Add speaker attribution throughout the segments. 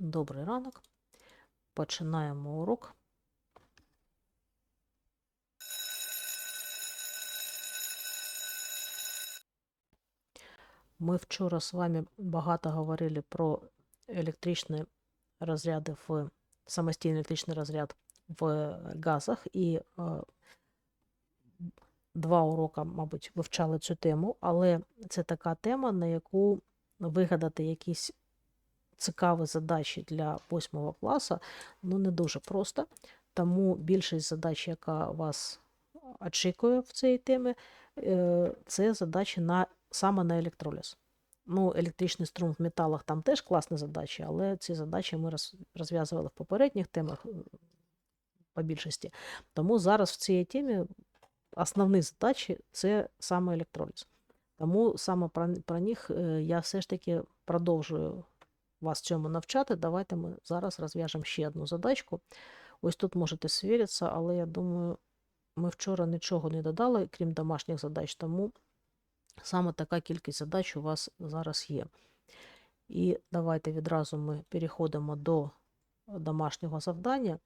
Speaker 1: Добрий ранок. Починаємо урок. Ми вчора з вами багато говорили про електричні розряди в самостійний електричний розряд в газах і е, два уроки, мабуть, вивчали цю тему, але це така тема, на яку вигадати якісь цікаві задачі для восьмого класу, ну не дуже просто. Тому більшість задач, яка вас очікує в цій темі, е, це задачі на, саме на електроліз. Ну, електричний струм в металах там теж класні задачі, але ці задачі ми розв'язували в попередніх темах е, по більшості. Тому зараз в цій темі основні задачі це саме електроліз. Тому саме про, про них е, я все ж таки продовжую вас цьому навчати. Давайте ми зараз розв'яжемо ще одну задачку. Ось тут можете свіритися, але я думаю, ми вчора нічого не додали, крім домашніх задач, тому саме така кількість задач у вас зараз є. І давайте відразу ми переходимо до домашнього завдання.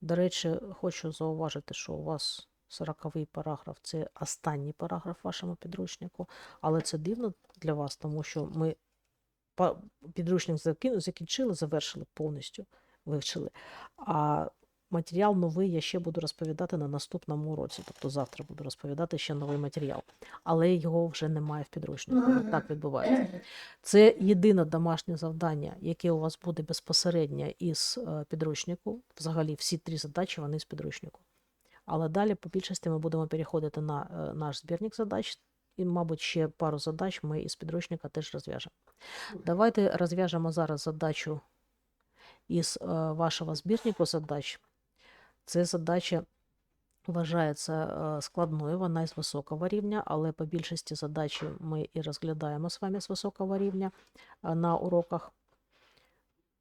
Speaker 1: До речі, хочу зауважити, що у вас 40-й параграф це останній параграф вашому підручнику, але це дивно для вас, тому що ми підручник закінчили, завершили повністю, вивчили. А матеріал новий я ще буду розповідати на наступному уроці. Тобто завтра буду розповідати ще новий матеріал. Але його вже немає в підручнику. Так відбувається. Це єдине домашнє завдання, яке у вас буде безпосередньо із е, підручнику. Взагалі, всі три задачі вони з підручнику. Але далі, по більшості, ми будемо переходити на е, наш збірник задач. І, мабуть, ще пару задач ми із підручника теж розв'яжемо. Давайте розв'яжемо зараз задачу із е, вашого збірнику задач. Це задача вважається е, складною, вона із високого рівня, але по більшості задач ми і розглядаємо з вами з високого рівня е, на уроках.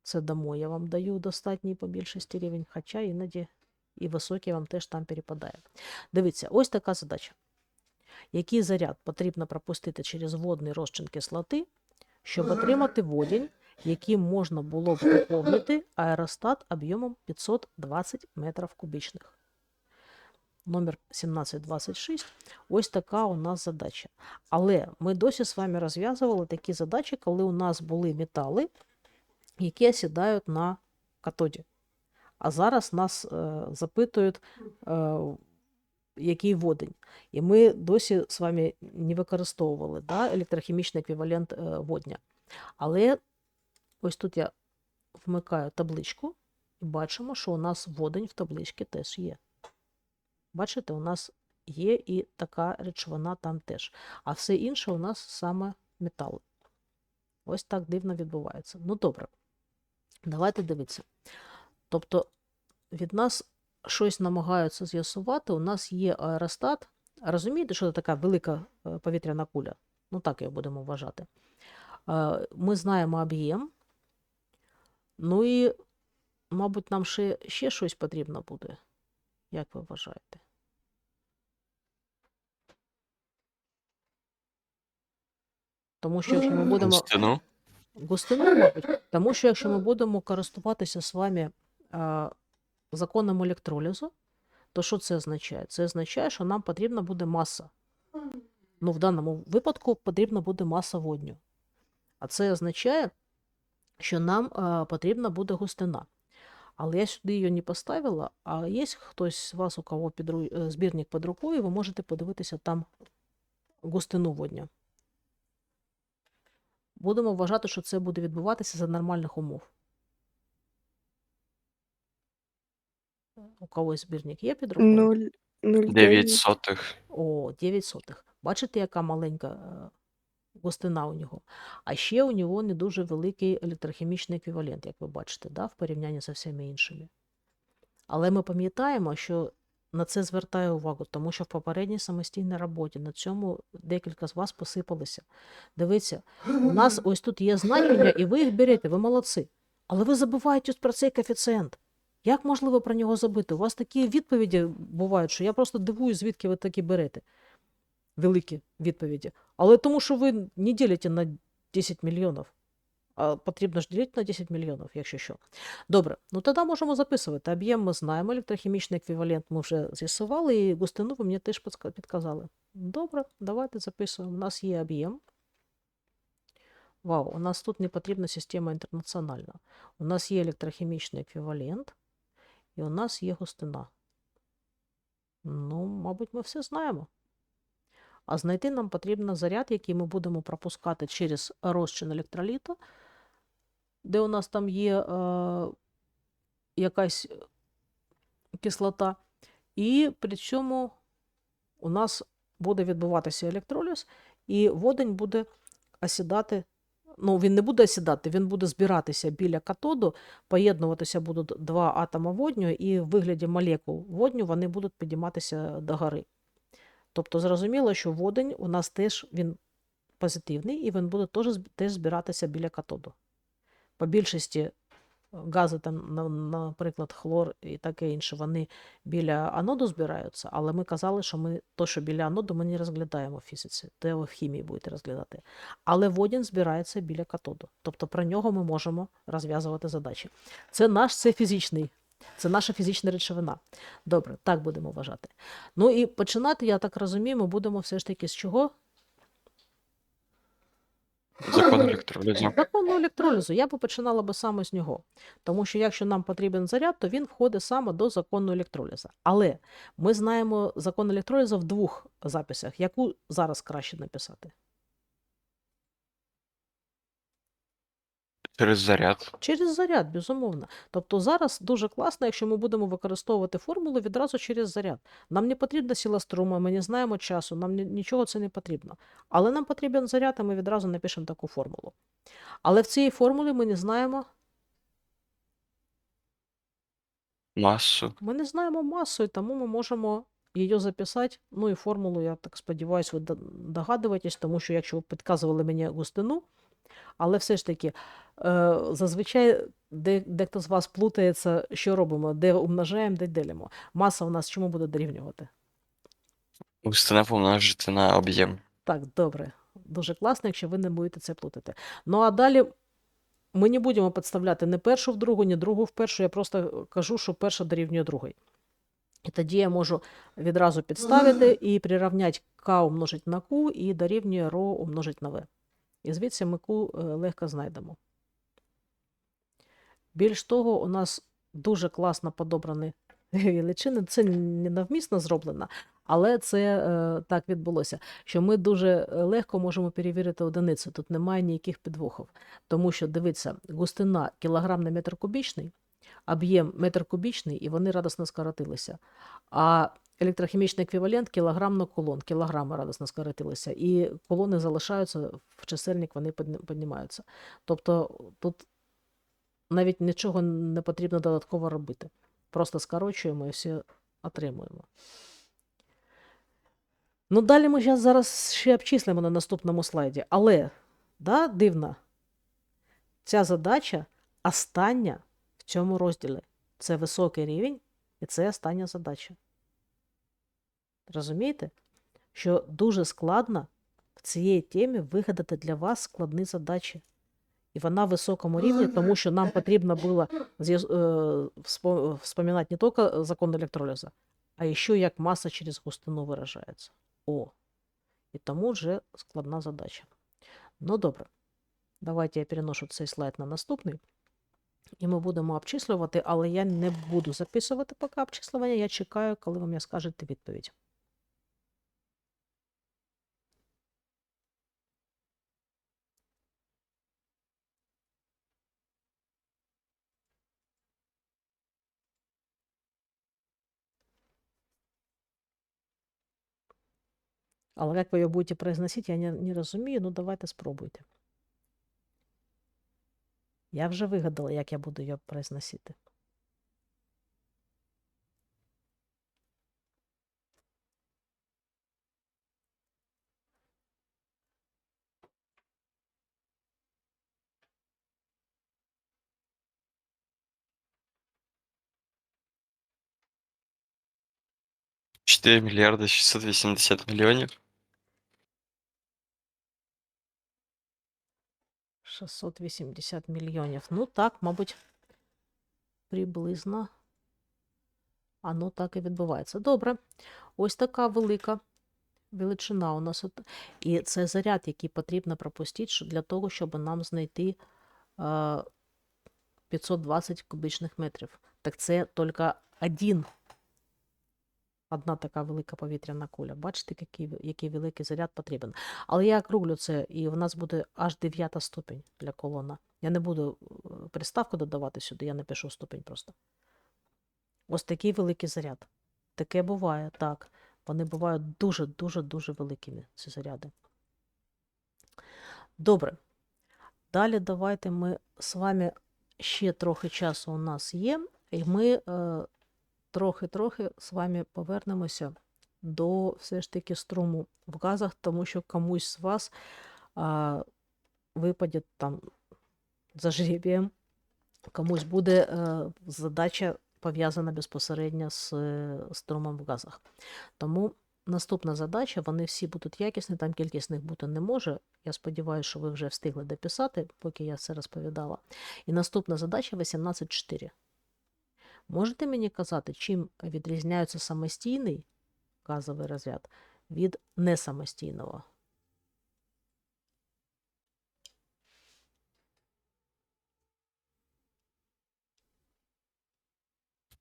Speaker 1: Це дамо, я вам даю достатній по більшості рівень, хоча іноді і високий вам теж там перепадає. Дивіться, ось така задача. Який заряд потрібно пропустити через водний розчин кислоти, щоб отримати водінь, яким можна було б наповнити аеростат об'ємом 520 метрів кубічних. Номер 1726. Ось така у нас задача. Але ми досі з вами розв'язували такі задачі, коли у нас були метали, які осідають на катоді. А зараз нас е, запитують, е, який водень. І ми досі з вами не використовували да, електрохімічний еквівалент е, водня. Але ось тут я вмикаю табличку і бачимо, що у нас водень в табличці теж є. Бачите, у нас є і така речовина там теж. А все інше у нас саме метал. Ось так дивно відбувається. Ну добре, давайте дивитися. Тобто від нас щось намагаються з'ясувати. У нас є аеростат. Розумієте, що це така велика е, повітряна куля? Ну так його будемо вважати. Е, Ми знаємо об'єм. Ну і, мабуть, нам ще, ще щось потрібно буде. Як ви вважаєте? Тому що якщо ми будемо
Speaker 2: Густину.
Speaker 1: густину, мабуть, тому що якщо ми будемо користуватися з вами а, законом електролізу, то що це означає? Це означає, що нам потрібна буде маса. Ну, в даному випадку потрібна буде маса водню. А це означає, що нам а, потрібна буде густина. Але я сюди її не поставила, а є хтось з вас, у кого підру... е, збірник під рукою, ви можете подивитися там густину водня. Будемо вважати, що це буде відбуватися за нормальних умов. У когось збірник є під рукою?
Speaker 3: Нуль, нуль
Speaker 2: 9 сотих.
Speaker 1: О, 9 сотих. Бачите, яка маленька е, густина у нього. А ще у нього не дуже великий електрохімічний еквівалент, як ви бачите, да, в порівнянні з всіми іншими. Але ми пам'ятаємо, що на це звертає увагу, тому що в попередній самостійній роботі на цьому декілька з вас посипалися. Дивіться, у нас ось тут є значення, і ви їх берете, ви молодці. Але ви забуваєте про цей коефіцієнт. Як можливо про нього забити? У вас такі відповіді бувають, що я просто дивуюсь, звідки ви такі берете. Великі відповіді. Але тому, що ви не ділите на 10 мільйонів. А потрібно ж ділити на 10 мільйонів, якщо що. Добре, ну тоді можемо записувати. Об'єм ми знаємо, електрохімічний еквівалент ми вже з'ясували, і густину ви мені теж підказали. Добре, давайте записуємо. У нас є об'єм. Вау, у нас тут не потрібна система інтернаціональна. У нас є електрохімічний еквівалент, і у нас є густина. Ну, мабуть, ми все знаємо. А знайти нам потрібно заряд, який ми будемо пропускати через розчин електроліта, де у нас там є е, якась кислота. І при цьому у нас буде відбуватися електроліз, і водень буде осідати. Ну, він не буде сідати, він буде збиратися біля катоду, поєднуватися будуть два атоми водню, і в вигляді молекул водню вони будуть підійматися догори. Тобто зрозуміло, що водень у нас теж він позитивний, і він буде теж, збиратися біля катоду. По більшості гази, там, наприклад, хлор і таке інше, вони біля аноду збираються, але ми казали, що ми то, що біля аноду, ми не розглядаємо в фізиці, те в хімії будете розглядати. Але водень збирається біля катоду. Тобто про нього ми можемо розв'язувати задачі. Це наш це фізичний, це наша фізична речовина. Добре, так будемо вважати. Ну і починати, я так розумію, ми будемо все ж таки з чого?
Speaker 2: Закон електролізу.
Speaker 1: Закону електролізу. Я би починала би саме з нього. Тому що якщо нам потрібен заряд, то він входить саме до закону електролізу. Але ми знаємо закон електролізу в двох записах, яку зараз краще написати.
Speaker 2: Через заряд.
Speaker 1: Через заряд, безумовно. Тобто зараз дуже класно, якщо ми будемо використовувати формулу відразу через заряд. Нам не потрібна сила струму, ми не знаємо часу, нам нічого це не потрібно. Але нам потрібен заряд, і ми відразу напишемо таку формулу. Але в цій формулі ми не знаємо,
Speaker 2: Масу.
Speaker 1: ми не знаємо масу, і тому ми можемо її записати. Ну і формулу, я так сподіваюся, ви догадуєтесь, тому що якщо ви підказували мені густину, але все ж таки, е, зазвичай дехто з вас плутається, що робимо, де умножаємо, де ділимо. Маса у нас чому буде дорівнювати?
Speaker 2: Густина помножити на об'єм.
Speaker 1: Так, добре. Дуже класно, якщо ви не будете це плутати. Ну а далі ми не будемо підставляти не першу в другу, ні другу в першу. Я просто кажу, що перша дорівнює другій. І тоді я можу відразу підставити і прирівняти k умножить на q і дорівнює ρ умножить на v. І звідси ми q е, легко знайдемо. Більш того, у нас дуже класно подобрані величини. Це не навмисно зроблено, але це е, так відбулося, що ми дуже е, легко можемо перевірити одиницю. Тут немає ніяких підвохів. Тому що, дивіться, густина кілограм на метр кубічний, об'єм метр кубічний, і вони радосно скоротилися. А електрохімічний еквівалент кілограм на кулон, кілограми радосно скоротилися. І колони залишаються, в чисельник вони піднімаються. Тобто тут навіть нічого не потрібно додатково робити. Просто скорочуємо і все отримуємо. Ну, далі ми зараз ще обчислимо на наступному слайді. Але, да, дивно, ця задача остання в цьому розділі. Це високий рівень, і це остання задача. Розумієте? Що дуже складно в цій темі вигадати для вас складні задачі. І вона в високому рівні, тому що нам потрібно було е, вспо- вспоминати не тільки закон електролізу, а ще як маса через густину виражається. О. І тому вже складна задача. Ну добре. Давайте я переношу цей слайд на наступний. І ми будемо обчислювати, але я не буду записувати поки обчислювання. Я чекаю, коли ви мені скажете відповідь. Але як ви його будете произносити, я не, не розумію. Ну, давайте спробуйте. Я вже вигадала, як я буду його произносити.
Speaker 2: Чотири мільярди 680 мільйонів.
Speaker 1: 680 мільйонів. Ну так, мабуть, приблизно. Ну так і відбувається. Добре. Ось така велика величина у нас. І це заряд, який потрібно пропустити для того, щоб нам знайти е, 520 кубічних метрів. Так це тільки один. Одна така велика повітряна куля. Бачите, який, який великий заряд потрібен. Але я округлю це, і в нас буде аж 9 ступінь для колона. Я не буду е, приставку додавати сюди, я напишу ступінь просто. Ось такий великий заряд. Таке буває, так. Вони бувають дуже-дуже-дуже великими, ці заряди. Добре. Далі давайте ми з вами ще трохи часу у нас є, і ми е, трохи-трохи з вами повернемося до все ж таки струму в газах, тому що комусь з вас а, випаде там за жребієм, комусь буде е, задача пов'язана безпосередньо з е, струмом в газах. Тому наступна задача, вони всі будуть якісні, там кількість них бути не може. Я сподіваюся, що ви вже встигли дописати, поки я це розповідала. І наступна задача 18.4. Можете мені казати, чим відрізняється самостійний газовий розряд від несамостійного?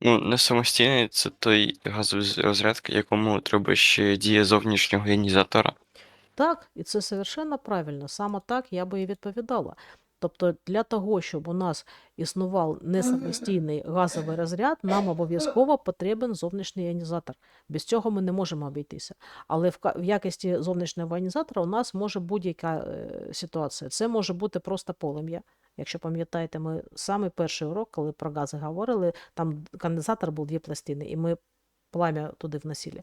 Speaker 2: Ну, не самостійний це той газовий розряд, якому треба ще дія зовнішнього іонізатора.
Speaker 1: Так, і це совершенно правильно. Саме так я би і відповідала. Тобто для того, щоб у нас існував несамостійний газовий розряд, нам обов'язково потрібен зовнішній іонізатор. Без цього ми не можемо обійтися. Але в, якості зовнішнього іонізатора у нас може будь-яка е, ситуація. Це може бути просто полум'я. Якщо пам'ятаєте, ми саме перший урок, коли про гази говорили, там конденсатор був дві пластини, і ми плам'я туди вносили.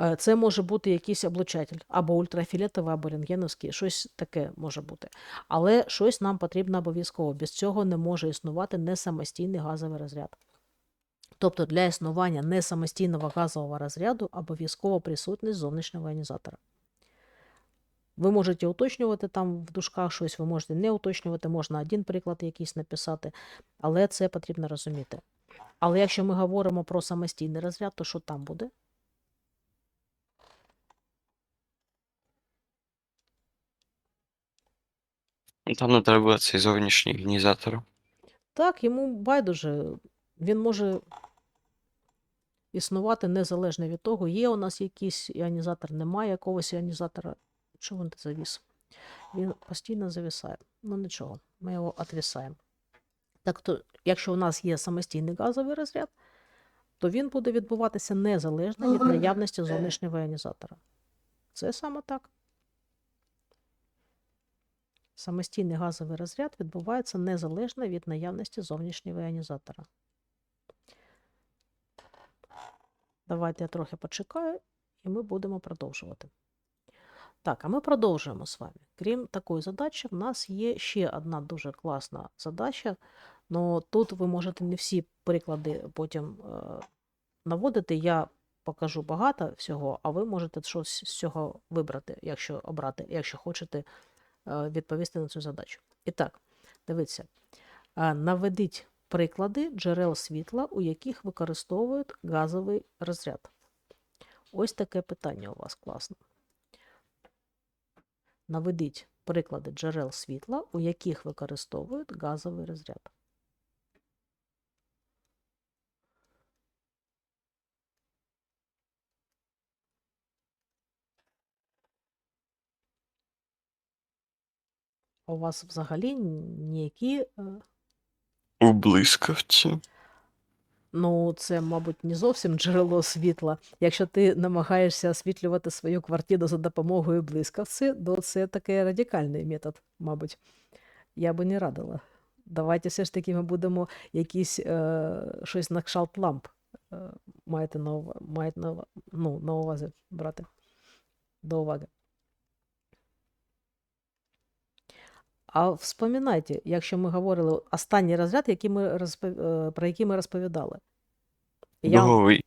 Speaker 1: Е, Це може бути якийсь облучатель, або ультрафіолетовий, або рентгеновський, щось таке може бути. Але щось нам потрібно обов'язково. Без цього не може існувати несамостійний газовий розряд. Тобто для існування несамостійного газового розряду обов'язково присутність зовнішнього іонізатора. Ви можете уточнювати там в дужках щось, ви можете не уточнювати, можна один приклад якийсь написати, але це потрібно розуміти. Але якщо ми говоримо про самостійний розряд, то що там буде?
Speaker 2: Ну, Там не треба цей зовнішній іонізатор.
Speaker 1: Так, йому байдуже. Він може існувати незалежно від того, є у нас якийсь іонізатор, немає якогось іонізатора. Чого він завіс? Він постійно завісає. Ну нічого, ми його відвісаємо. Так то, якщо у нас є самостійний газовий розряд, то він буде відбуватися незалежно від наявності зовнішнього іонізатора. Це саме так. Самостійний газовий розряд відбувається незалежно від наявності зовнішнього іонізатора. Давайте я трохи почекаю, і ми будемо продовжувати. Так, а ми продовжуємо з вами. Крім такої задачі, в нас є ще одна дуже класна задача. Ну тут ви можете не всі приклади потім е, наводити. Я покажу багато всього, а ви можете щось з цього вибрати, якщо обрати, якщо хочете відповісти на цю задачу. І так, дивіться, е, наведіть приклади джерел світла, у яких використовують газовий розряд. Ось таке питання у вас класно. Наведіть приклади джерел світла, у яких використовують газовий розряд. У вас взагалі ніякі е,
Speaker 2: У блискавці.
Speaker 1: Ну, це, мабуть, не зовсім джерело світла. Якщо ти намагаєшся освітлювати свою квартиру за допомогою блискавці, то це такий радикальний метод, мабуть. Я би не радила. Давайте все ж таки ми будемо якісь е, щось на кшталт ламп е, маєте на, маєте на, ну, на увазі брати до уваги. А вспоминайте, якщо ми говорили останній розряд, який ми розпов... е, про який ми розповідали. Я...
Speaker 2: Дуговий.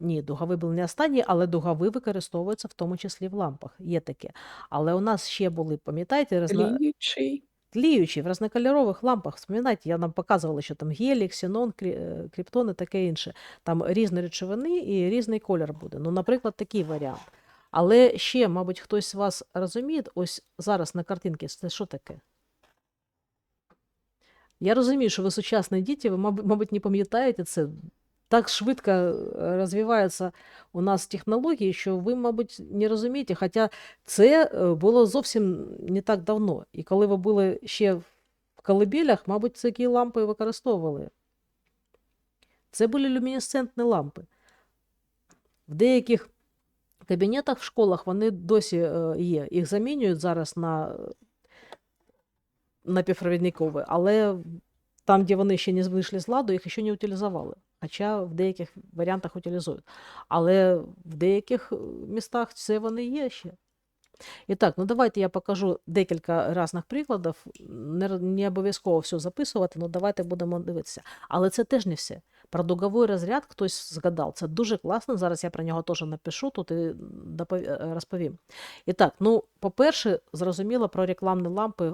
Speaker 1: Ні, дуговий був не останній, але дуговий використовується в тому числі в лампах. Є таке. Але у нас ще були, пам'ятаєте, розна...
Speaker 3: Тліючий.
Speaker 1: тліючі в різнокольорових лампах. Вспоминайте, я нам показувала, що там гелій, ксенон, крі- е, кріптон і таке інше. Там різні речовини і різний колір буде. Ну, наприклад, такий варіант. Але ще, мабуть, хтось з вас розуміє, ось зараз на картинці це що таке? Я розумію, що ви сучасні діти, ви, мабуть, не пам'ятаєте це. Так швидко е, розвиваються у нас технології, що ви, мабуть, не розумієте. Хоча це е, було зовсім не так давно. І коли ви були ще в колибілях, мабуть, такі лампи використовували. Це були люмінесцентні лампи. В деяких кабінетах в школах вони досі е, є. Їх замінюють зараз на напівпровідникові, але там, де вони ще не вийшли з ладу, їх ще не утилізували. Хоча в деяких варіантах утилізують. Але в деяких е, містах це вони є ще. І так, ну давайте я покажу декілька різних прикладів. Не, не обов'язково все записувати, ну давайте будемо дивитися. Але це теж не все. Про дуговий розряд хтось згадав. Це дуже класно. Зараз я про нього теж напишу тут і е, розповім. І так, ну, по-перше, зрозуміло про рекламні лампи.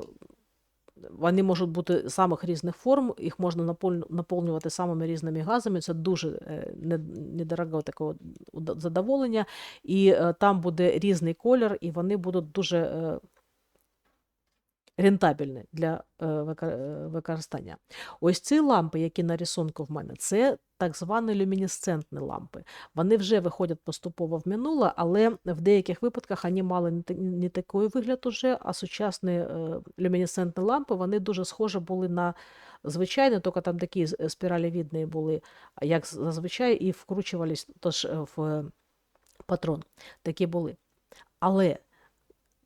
Speaker 1: Вони можуть бути самих різних форм, їх можна наповнювати самими різними газами. Це дуже е, недорого такого задоволення. І е, там буде різний колір, і вони будуть дуже е, рентабельні для е, е, використання. Ось ці лампи, які на рисунку в мене, це так звані люмінесцентні лампи. Вони вже виходять поступово в минуле, але в деяких випадках вони мали не, такий вигляд уже, а сучасні е, люмінесцентні лампи вони дуже схожі були на звичайні, тільки там такі спіралевідні були, як зазвичай, і вкручувались тож в патрон. Такі були. Але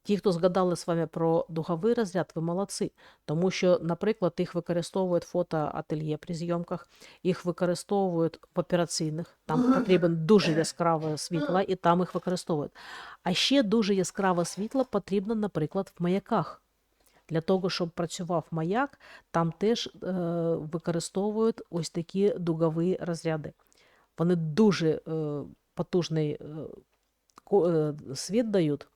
Speaker 1: ті, хто згадали з вами про дуговий розряд, ви молодці. Тому що, наприклад, їх використовують фотоательє при зйомках, їх використовують в операційних, там потрібен дуже яскраве світло, і там їх використовують. А ще дуже яскраве світло потрібно, наприклад, в маяках. Для того, щоб працював маяк, там теж е, використовують ось такі дугові розряди. Вони дуже е, потужний е, е, світ дають,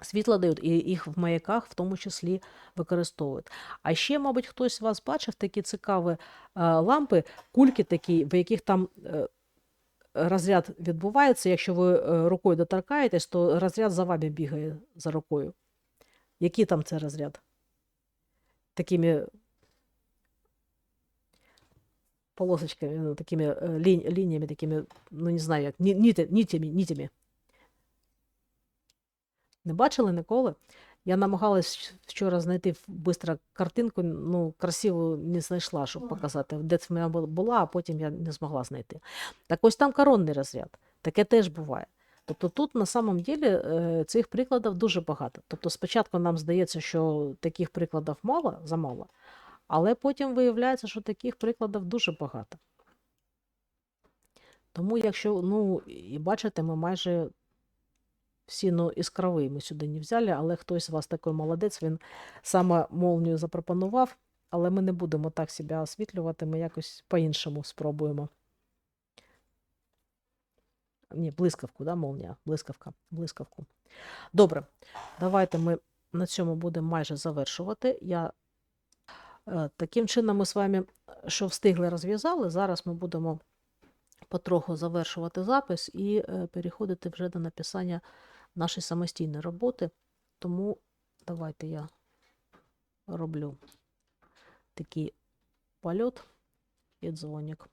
Speaker 1: світло дають, і їх в маяках в тому числі використовують. А ще, мабуть, хтось з вас бачив такі цікаві е, лампи, кульки такі, в яких там е, розряд відбувається. Якщо ви е, рукою доторкаєтесь, то розряд за вами бігає за рукою. Який там це розряд? Такими полосочками, ну, такими лінь, лініями, такими, ну не знаю, як нітями, нітями. Не бачили ніколи? Я намагалась вчора знайти швидко картинку, ну, красиву не знайшла, щоб показати. Де це в мене була, а потім я не змогла знайти. Так ось там коронний розряд. Таке теж буває. Тобто тут на самом деле е, цих прикладів дуже багато. Тобто спочатку нам здається, що таких прикладів мало, замало, але потім виявляється, що таких прикладів дуже багато. Тому, якщо, ну, і бачите, ми майже всі ну, іскровий ми сюди не взяли, але хтось з вас такий молодець, він саме молнію запропонував, але ми не будемо так себе освітлювати, ми якось по-іншому спробуємо. Ні, блискавку, да, молнія? Блискавка, блискавку. Добре, давайте ми на цьому будемо майже завершувати. Я Е, Таким чином, ми з вами, що встигли, розв'язали. Зараз ми будемо потроху завершувати запис і е, переходити вже до написання нашої самостійної роботи. Тому давайте я роблю такий польот і дзвоник.